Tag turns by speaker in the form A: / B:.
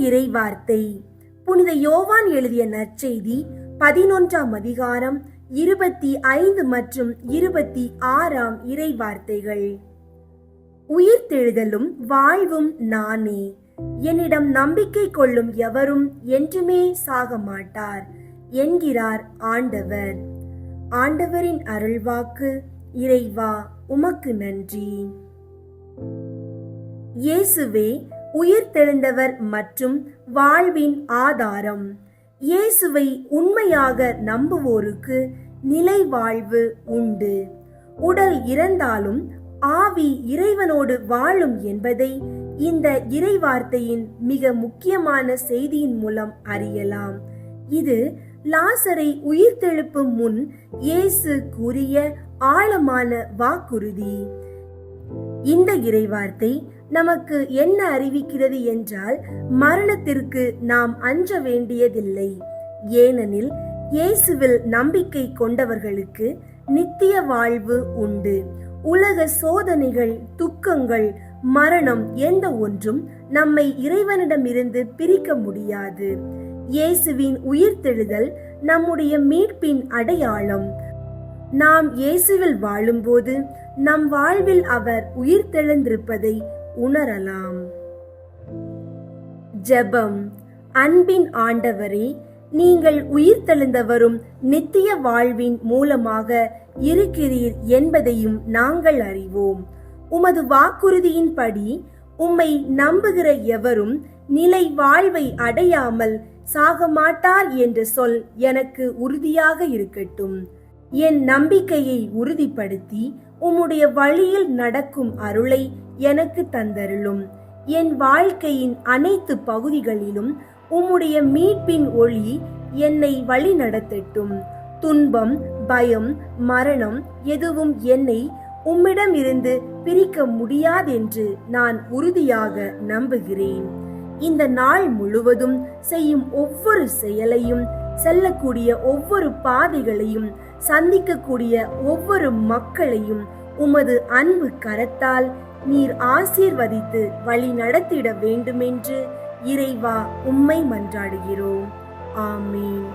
A: இறைவார்த்தை. புனித யோவான் எழுதிய நற்செய்தி பதினொன்றாம் அதிகாரம் இருபத்தி ஐந்து மற்றும் இருபத்தி ஆறாம் இறைவார்த்தைகள். உயிர்த்தெழுதலும் வாழ்வும் நானே. என்னிடம் நம்பிக்கை கொள்ளும் எவரும் என்றுமே சாக மாட்டார் என்கிறார் ஆண்டவர். ஆண்டவரின் அருள்வாக்கு இறைவா உமக்கு நன்றி. இயேசுவே உயிர்த்தெழுந்தவர் மற்றும் வாழ்வின் ஆதாரம். இயேசுவை உண்மையாக நம்புவோருக்கு நிலை வாழ்வு உண்டு. உடல் இறந்தாலும் ஆவி இறைவனோடு வாழும் என்பதை இந்த இறைவார்த்தையின் மிக முக்கியமான செய்தியின் மூலம் அறியலாம். இது லாசரை உயிர்த்தெழுப்பும் முன் இயேசு கூறிய ஆழமான வாக்குறுதி. இந்த இறைவார்த்தை நமக்கு என்ன அறிவிக்கிறது என்றால் மரணத்திற்கு நாம் அஞ்ச வேண்டியதில்லை. ஏனெனில் இயேசுவில் நம்பிக்கை கொண்டவர்களுக்கு நித்திய வாழ்வு உண்டு. உலக சோதனைகள் துக்கங்கள் மரணம் எந்த ஒன்றும் நம்மை இறைவனிடமிருந்து பிரிக்க முடியாது. இயேசுவின் உயிர்த்தெழுதல் நம்முடைய மீட்பின் அடையாளம். நாம் இயேசுவில் வாழும்போது நம் வாழ்வில் அவர் உயிர்த்தெழுந்திருப்பதை உணரலாம். ஜெபம். அன்பின் ஆண்டவரே நீங்கள் உயிர்த்தெழுந்தவரும் நித்திய வாழ்வின் மூலமாக இருக்கிறீர் என்பதையும் நாங்கள் அறிவோம். உமது வாக்குறுதியின்படி உம்மை நம்புகிற எவரும் நிலை வாழ்வை அடையாமல் சாக மாட்டார் என்ற சொல் எனக்கு உறுதியாக இருக்கட்டும். என் நம்பிக்கையை உறுதிப்படுத்தி உம்முடைய வழியில் நடக்கும் அருளை எனக்கு தந்தருளும். என் வாழ்க்கையின் அனைத்து பகுதிகளிலும் உம்முடைய மீட்பின் ஒளி என்னை வழி நடத்தட்டும் துன்பம் பயம் மரணம் எதுவும் என்னை உம்மிடமிருந்து பிரிக்க முடியாதென்று நான் உறுதியாக நம்புகிறேன். இந்த நாள் முழுவதும் செய்யும் ஒவ்வொரு செயலையும் செல்லக்கூடிய ஒவ்வொரு பாதைகளையும் சந்திக்கக்கூடிய ஒவ்வொரு மக்களையும் உமது அன்பு கரத்தால் நீர் ஆசீர்வதித்து வழி நடத்திட வேண்டுமென்று இறைவா உம்மை மன்றாடுகிறோம். ஆமீன்.